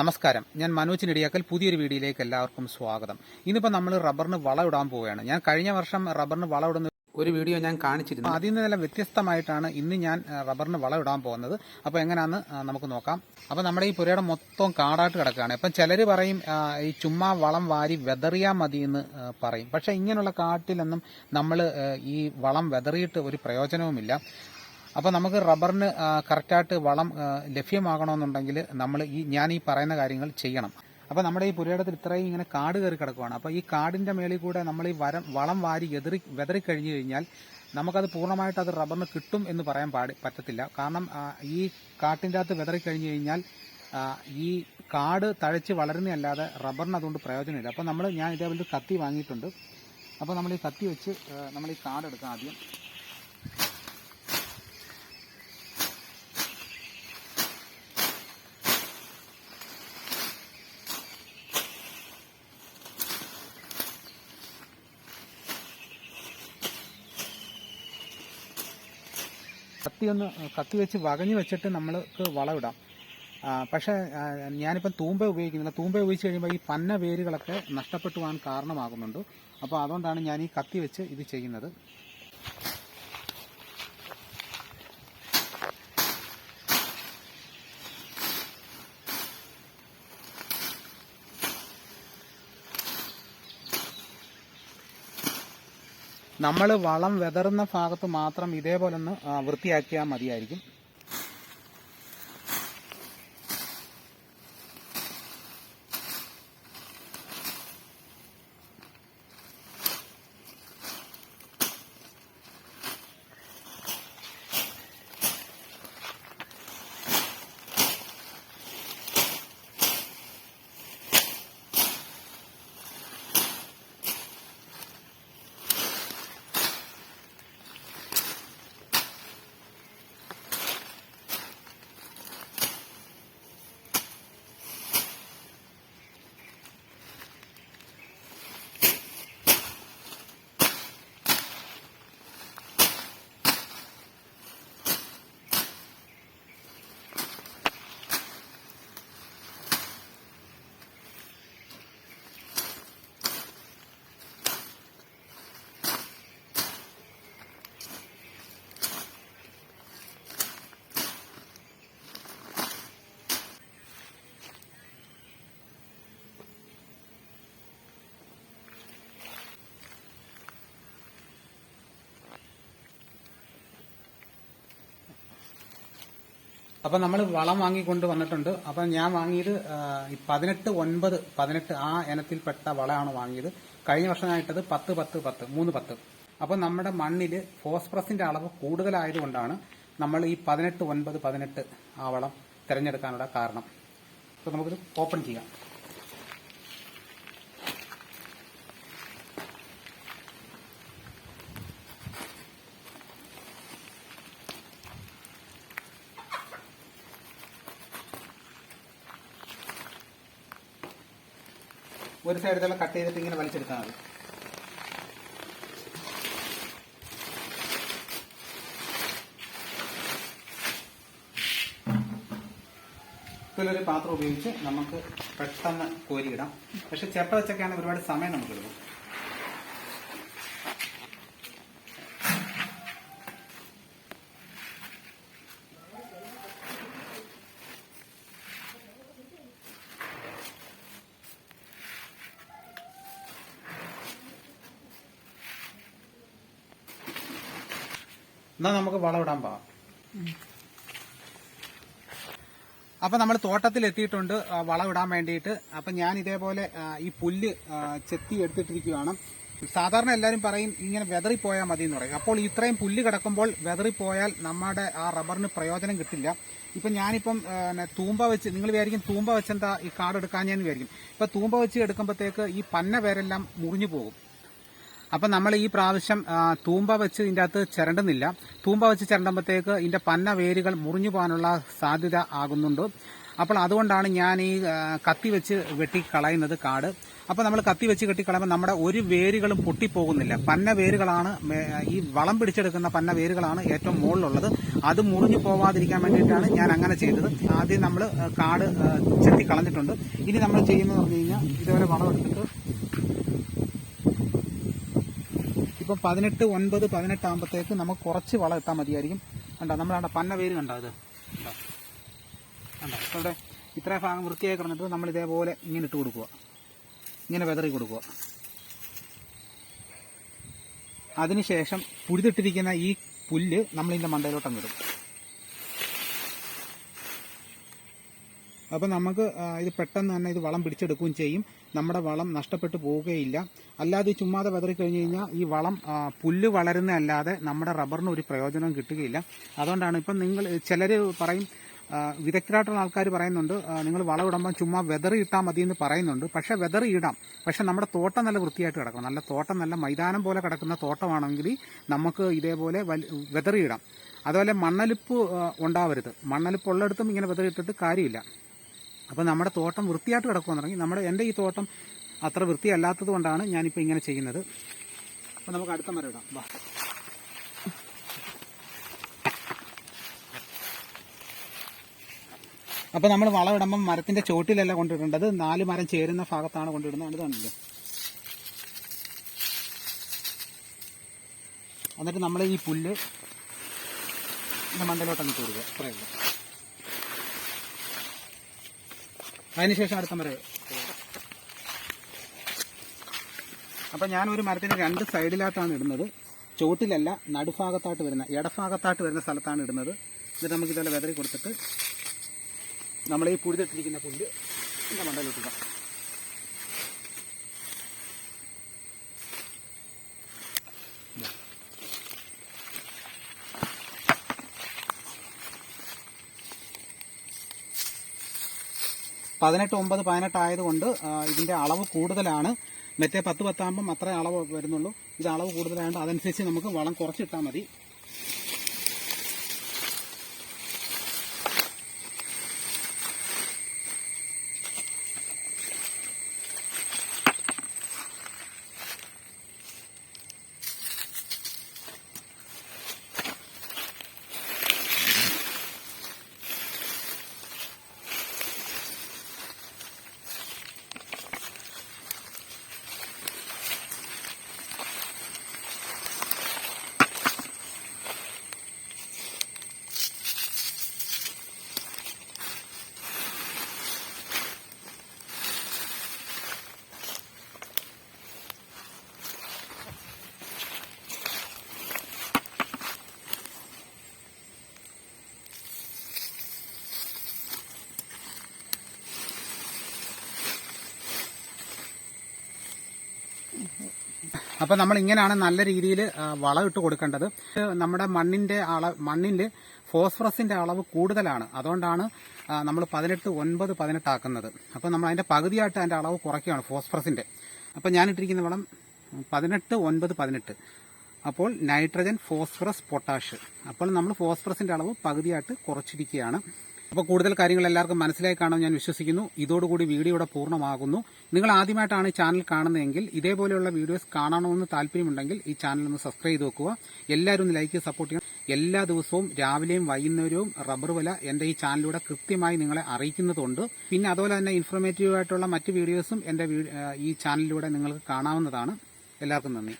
നമസ്കാരം. ഞാൻ മനോജ് നെടിയാക്കൽ പുതിയൊരു വീഡിയോയിലേക്ക് എല്ലാവർക്കും സ്വാഗതം. ഇന്നിപ്പോൾ നമ്മൾ റബ്ബറിന് വളമിടാൻ പോവുകയാണ്. ഞാൻ കഴിഞ്ഞ വർഷം റബ്ബറിന് വളമിടുന്ന ഒരു വീഡിയോ ഞാൻ കാണിച്ചിരുന്നു. അതിൽ നിന്നെല്ലാം വ്യത്യസ്തമായിട്ടാണ് ഇന്ന് ഞാൻ റബ്ബറിന് റബ്ബറിന് വളമിടാൻ പോകുന്നത്. അപ്പോൾ എങ്ങനെയാന്ന് നമുക്ക് നോക്കാം. അപ്പോൾ നമ്മുടെ ഈ പുരയുടെ മൊത്തം കാടായിട്ട് കിടക്കുകയാണ്. ഇപ്പം ചിലർ പറയും ഈ ചുമ്മാ വളം വാരി വെതറിയാൽ മതി എന്ന് പറയും. പക്ഷേ ഇങ്ങനെയുള്ള കാട്ടിലൊന്നും നമ്മൾ ഈ വളം വെതറിയിട്ട് ഒരു പ്രയോജനവുമില്ല. അപ്പോൾ നമുക്ക് റബ്ബറിന് കറക്റ്റായിട്ട് വളം ലഭ്യമാകണമെന്നുണ്ടെങ്കിൽ നമ്മൾ ഈ ഞാൻ ഈ പറയുന്ന കാര്യങ്ങൾ ചെയ്യണം. അപ്പോൾ നമ്മുടെ ഈ പുരയിടത്തിൽ ഇത്രയും ഇങ്ങനെ കാട് കയറി കിടക്കുവാണ്. അപ്പോൾ ഈ കാടിന്റെ മേളിൽ കൂടെ നമ്മൾ ഈ വരം വളം വാരി എതിറി വെതറി കഴിഞ്ഞു കഴിഞ്ഞാൽ നമുക്കത് പൂർണമായിട്ട് അത് റബ്ബറിന് കിട്ടും എന്ന് പറയാൻ പാടി പറ്റത്തില്ല. കാരണം ഈ കാട്ടിന്റെ അകത്ത് വെതറി കഴിഞ്ഞു കഴിഞ്ഞാൽ ഈ കാട് തഴച്ച് വളരുന്നതല്ലാതെ റബ്ബറിന് അതുകൊണ്ട് പ്രയോജനമില്ല. അപ്പോൾ നമ്മൾ ഞാൻ ഇതേപോലെ കത്തി വാങ്ങിയിട്ടുണ്ട്. അപ്പോൾ നമ്മൾ ഈ കത്തി വെച്ച് നമ്മൾ ഈ കാട് എടുക്കാം ആദ്യം. കത്തി ഒന്ന് കത്തി വെച്ച് വകഞ്ഞു വെച്ചിട്ട് നമ്മൾക്ക് വളമിടാം. പക്ഷേ ഞാനിപ്പം തൂമ്പ ഉപയോഗിക്കുന്നില്ല. തൂമ്പ ഉപയോഗിച്ച് കഴിയുമ്പോൾ ഈ പന്ന വേരുകളൊക്കെ നഷ്ടപ്പെട്ടു പോകാൻ കാരണമാകുന്നുണ്ട്. അപ്പോൾ അതുകൊണ്ടാണ് ഞാൻ ഈ കത്തി വെച്ച് ഇത് ചെയ്യുന്നത്. നമ്മൾ വളം വിതറുന്ന ഭാഗത്ത് മാത്രം ഇതേപോലെ ഒന്ന് വൃത്തിയാക്കിയാൽ മതിയായിരിക്കും. അപ്പം നമ്മൾ വളം വാങ്ങിക്കൊണ്ട് വന്നിട്ടുണ്ട്. അപ്പൊ ഞാൻ വാങ്ങിയത് പതിനെട്ട് ഒൻപത് പതിനെട്ട് ആ ഇനത്തിൽപ്പെട്ട വളമാണ് വാങ്ങിയത്. കഴിഞ്ഞ വർഷമായിട്ടത് പത്ത് പത്ത് പത്ത് മൂന്ന് പത്ത്. അപ്പൊ നമ്മുടെ മണ്ണിൽ ഫോസ്ഫറസിന്റെ അളവ് കൂടുതലായതുകൊണ്ടാണ് നമ്മൾ ഈ പതിനെട്ട് ഒൻപത് പതിനെട്ട് ആ വളം തിരഞ്ഞെടുക്കാനുള്ള കാരണം. അപ്പൊ നമുക്കിത് ഓപ്പൺ ചെയ്യാം. ഒരു സൈഡിലുള്ള കട്ട് ചെയ്തിട്ട് ഇങ്ങനെ വലിച്ചെടുത്താൽ മതി. ഇതിലൊരു പാത്രം ഉപയോഗിച്ച് നമുക്ക് പെട്ടെന്ന് കോരിയിടാം. പക്ഷെ ചിരട്ട വെച്ചൊക്കെയാണ് ഒരുപാട് സമയം നമുക്ക് എടുക്കും എന്നാൽ നമുക്ക് വളമിടാൻ പോവാം അപ്പൊ നമ്മൾ തോട്ടത്തിൽ എത്തിയിട്ടുണ്ട് വളമിടാൻ വേണ്ടിയിട്ട്. അപ്പൊ ഞാൻ ഇതേപോലെ ഈ പുല്ല് ചെത്തി എടുത്തിട്ടിരിക്കുകയാണ്. സാധാരണ എല്ലാവരും പറയും ഇങ്ങനെ വെതറി പോയാൽ മതി എന്ന് പറയും. അപ്പോൾ ഇത്രയും പുല്ല് കിടക്കുമ്പോൾ വെതറി പോയാൽ നമ്മുടെ ആ റബ്ബറിന് പ്രയോജനം കിട്ടില്ല. ഇപ്പൊ ഞാനിപ്പം തൂമ്പ വെച്ച് നിങ്ങൾ വിചാരിക്കും തൂമ്പ വെച്ചെന്താ ഈ കാട് എടുക്കാൻ ഞാൻ വിചാരിക്കും. ഇപ്പൊ തൂമ്പ വെച്ച് എടുക്കുമ്പോഴത്തേക്ക് ഈ പന്ന വേരെല്ലാം മുറിഞ്ഞു പോകും. അപ്പം നമ്മൾ ഈ പ്രാവശ്യം തൂമ്പ വെച്ച് ഇതിന്റെ അകത്ത് ചിരണ്ടുന്നില്ല. തൂമ്പ വെച്ച് ചിരണ്ടുമ്പോഴത്തേക്ക് ഇതിന്റെ പന്ന വേരുകൾ മുറിഞ്ഞു പോകാനുള്ള സാധ്യത ആകുന്നുണ്ട്. അപ്പോൾ അതുകൊണ്ടാണ് ഞാൻ ഈ കത്തി വെച്ച് വെട്ടി കളയുന്നത് കാട്. അപ്പോൾ നമ്മൾ കത്തി വെച്ച് കെട്ടി കളയുമ്പോൾ നമ്മുടെ ഒരു വേരുകളും പൊട്ടിപ്പോകുന്നില്ല. പന്ന വേരുകളാണ് ഈ വളം പിടിച്ചെടുക്കുന്ന പന്ന വേരുകളാണ് ഏറ്റവും മുകളിലുള്ളത്. അത് മുറിഞ്ഞു പോവാതിരിക്കാൻ വേണ്ടിയിട്ടാണ് ഞാൻ അങ്ങനെ ചെയ്തത്. ആദ്യം നമ്മൾ കാട് ചെത്തി കളഞ്ഞിട്ടുണ്ട് ഇനി നമ്മൾ ചെയ്യുന്നതെന്ന് പറഞ്ഞു കഴിഞ്ഞാൽ ഇതുവരെ വളം എടുത്തിട്ട് ഇപ്പം പതിനെട്ട് ഒൻപത് പതിനെട്ട് ആകുമ്പോഴത്തേക്ക് നമുക്ക് കുറച്ച് വളം ഇട്ടാൽ മതിയായിരിക്കും. കണ്ടോ നമ്മളാണ് പന്ന വേര് കണ്ടോ ഇത് കണ്ടോ? ഇവിടെ ഇത്ര ഭാഗം വൃത്തിയായി കിടന്നിട്ട് നമ്മൾ ഇതേപോലെ ഇങ്ങനെ ഇട്ട് കൊടുക്കുക. ഇങ്ങനെ വെതറി കൊടുക്കുക. അതിനുശേഷം പുഴുതിട്ടിരിക്കുന്ന ഈ പുല്ല് നമ്മളിതിന്റെ മണ്ടയിലോട്ടങ്ങ് അപ്പോൾ നമുക്ക് ഇത് പെട്ടെന്ന് തന്നെ ഇത് വളം പിടിച്ചെടുക്കുകയും ചെയ്യും. നമ്മുടെ വളം നഷ്ടപ്പെട്ടു പോവുകയില്ല. അല്ലാതെ ചുമ്മാതെ വെതറി കഴിഞ്ഞ് കഴിഞ്ഞാൽ ഈ വളം പുല്ല് പുല്ല് വളരുന്നതല്ലാതെ നമ്മുടെ റബ്ബറിന് ഒരു പ്രയോജനവും കിട്ടുകയില്ല. അതുകൊണ്ടാണ് ഇപ്പം നിങ്ങൾ ചിലർ പറയും വിദഗ്ധരായിട്ടുള്ള ആൾക്കാർ പറയുന്നുണ്ട് നിങ്ങൾ വളം ഇടുമ്പോൾ ചുമ്മാ വെതറി ഇട്ടാൽ മതി എന്ന് പറയുന്നുണ്ട്. പക്ഷേ വെതറി ഇടാം. പക്ഷേ നമ്മുടെ തോട്ടം നല്ല വൃത്തിയായിട്ട് കിടക്കണം. നല്ല തോട്ടം നല്ല മൈതാനം പോലെ കിടക്കുന്ന തോട്ടമാണെങ്കിൽ നമുക്ക് ഇതേപോലെ വെതറി ഇടാം. അതുപോലെ മണ്ണലിപ്പ് ഉണ്ടാവരുത്. മണ്ണലിപ്പ് ഉള്ളിടത്തും ഇങ്ങനെ വെതറി ഇട്ടിട്ട് കാര്യമില്ല. അപ്പോൾ നമ്മുടെ തോട്ടം വൃത്തിയായിട്ട് കിടക്കുമെന്നുണ്ടെങ്കിൽ നമ്മുടെ എന്റെ ഈ തോട്ടം അത്ര വൃത്തിയല്ലാത്തത് കൊണ്ടാണ് ഞാനിപ്പോൾ ഇങ്ങനെ ചെയ്യുന്നത്. അപ്പോൾ നമുക്ക് അടുത്ത മരം ഇടാം. വാ. അപ്പോൾ നമ്മൾ വളമിടുമ്പം മരത്തിന്റെ ചോട്ടിലല്ല കൊണ്ടിടേണ്ടത്? നാല് മരം ചേരുന്ന ഭാഗത്താണ് കൊണ്ടിടുന്നത്. അത് കണ്ടില്ലേ? എന്നിട്ട് നമ്മൾ ഈ പുല്ല് മണ്ടയിലോട്ട് അങ്ങ് കൊടുക്കുക. അത്രയേ അതിനുശേഷം അടുത്ത മരം. അപ്പം ഞാൻ ഒരു മരത്തിന്റെ രണ്ട് സൈഡിലായിട്ടാണ് ഇടുന്നത്. ചുവട്ടിലല്ല നടുഭാഗത്തായിട്ട് വരുന്ന ഇടഭാഗത്തായിട്ട് വരുന്ന സ്ഥലത്താണ് ഇടുന്നത്. എന്നിട്ട് നമുക്ക് ഇതെല്ലാം വെതറി കൊടുത്തിട്ട് നമ്മൾ ഈ പുഴുതിട്ടിരിക്കുന്ന പുല്ല് എന്റെ മണ്ടയിലിട്ടുക പതിനെട്ട് ഒമ്പത് പതിനെട്ട് ആയതുകൊണ്ട് ഇതിന്റെ അളവ് കൂടുതലാണ്. മറ്റേ പത്ത് പത്താകുമ്പം അത്ര അളവ് വരുന്നുള്ളൂ. ഇത് അളവ് കൂടുതലായതുകൊണ്ട് അതനുസരിച്ച് നമുക്ക് വളം കുറച്ചിട്ടാൽ മതി. അപ്പം നമ്മൾ ഇങ്ങനെയാണ് നല്ല രീതിയിൽ വളം ഇട്ട് കൊടുക്കേണ്ടത്. നമ്മുടെ മണ്ണിന്റെ അള മണ്ണിന്റെ ഫോസ്ഫറസിന്റെ അളവ് കൂടുതലാണ്. അതുകൊണ്ടാണ് നമ്മൾ പതിനെട്ട് ഒൻപത് പതിനെട്ട് ആക്കുന്നത്. അപ്പം നമ്മൾ അതിന്റെ പകുതിയായിട്ട് അതിന്റെ അളവ് കുറയ്ക്കുകയാണ് ഫോസ്ഫറസിന്റെ. അപ്പം ഞാൻ ഇട്ടിരിക്കുന്ന വളം പതിനെട്ട് ഒൻപത് പതിനെട്ട്. അപ്പോൾ നൈട്രജൻ ഫോസ്ഫറസ് പൊട്ടാഷ്. അപ്പോൾ നമ്മൾ ഫോസ്ഫറസിന്റെ അളവ് പകുതിയായിട്ട് കുറച്ചിരിക്കുകയാണ്. അപ്പോൾ കൂടുതൽ കാര്യങ്ങൾ എല്ലാവർക്കും മനസ്സിലായി കാണുമെന്ന് ഞാൻ വിശ്വസിക്കുന്നു. ഇതോടുകൂടി വീഡിയോ ഇവിടെ പൂർണമാകുന്നു. നിങ്ങൾ ആദ്യമായിട്ടാണ് ഈ ചാനൽ കാണുന്നതെങ്കിൽ ഇതേപോലെയുള്ള വീഡിയോസ് കാണണമെന്ന് താല്പര്യമുണ്ടെങ്കിൽ ഈ ചാനൽ ഒന്ന് സബ്സ്ക്രൈബ് ചെയ്ത് വെക്കുക. എല്ലാവരും ഒന്ന് ലൈക്ക് സപ്പോർട്ട് ചെയ്യണം. എല്ലാ ദിവസവും രാവിലെയും വൈകുന്നേരവും റബ്ബർ വില എന്റെ ഈ ചാനലിലൂടെ കൃത്യമായി നിങ്ങളെ അറിയിക്കുന്നതുണ്ട്. പിന്നെ അതുപോലെ തന്നെ ഇൻഫർമേറ്റീവ് ആയിട്ടുള്ള മറ്റ് വീഡിയോസും എന്റെ ഈ ചാനലിലൂടെ നിങ്ങൾക്ക് കാണാവുന്നതാണ്. എല്ലാവർക്കും നന്ദി.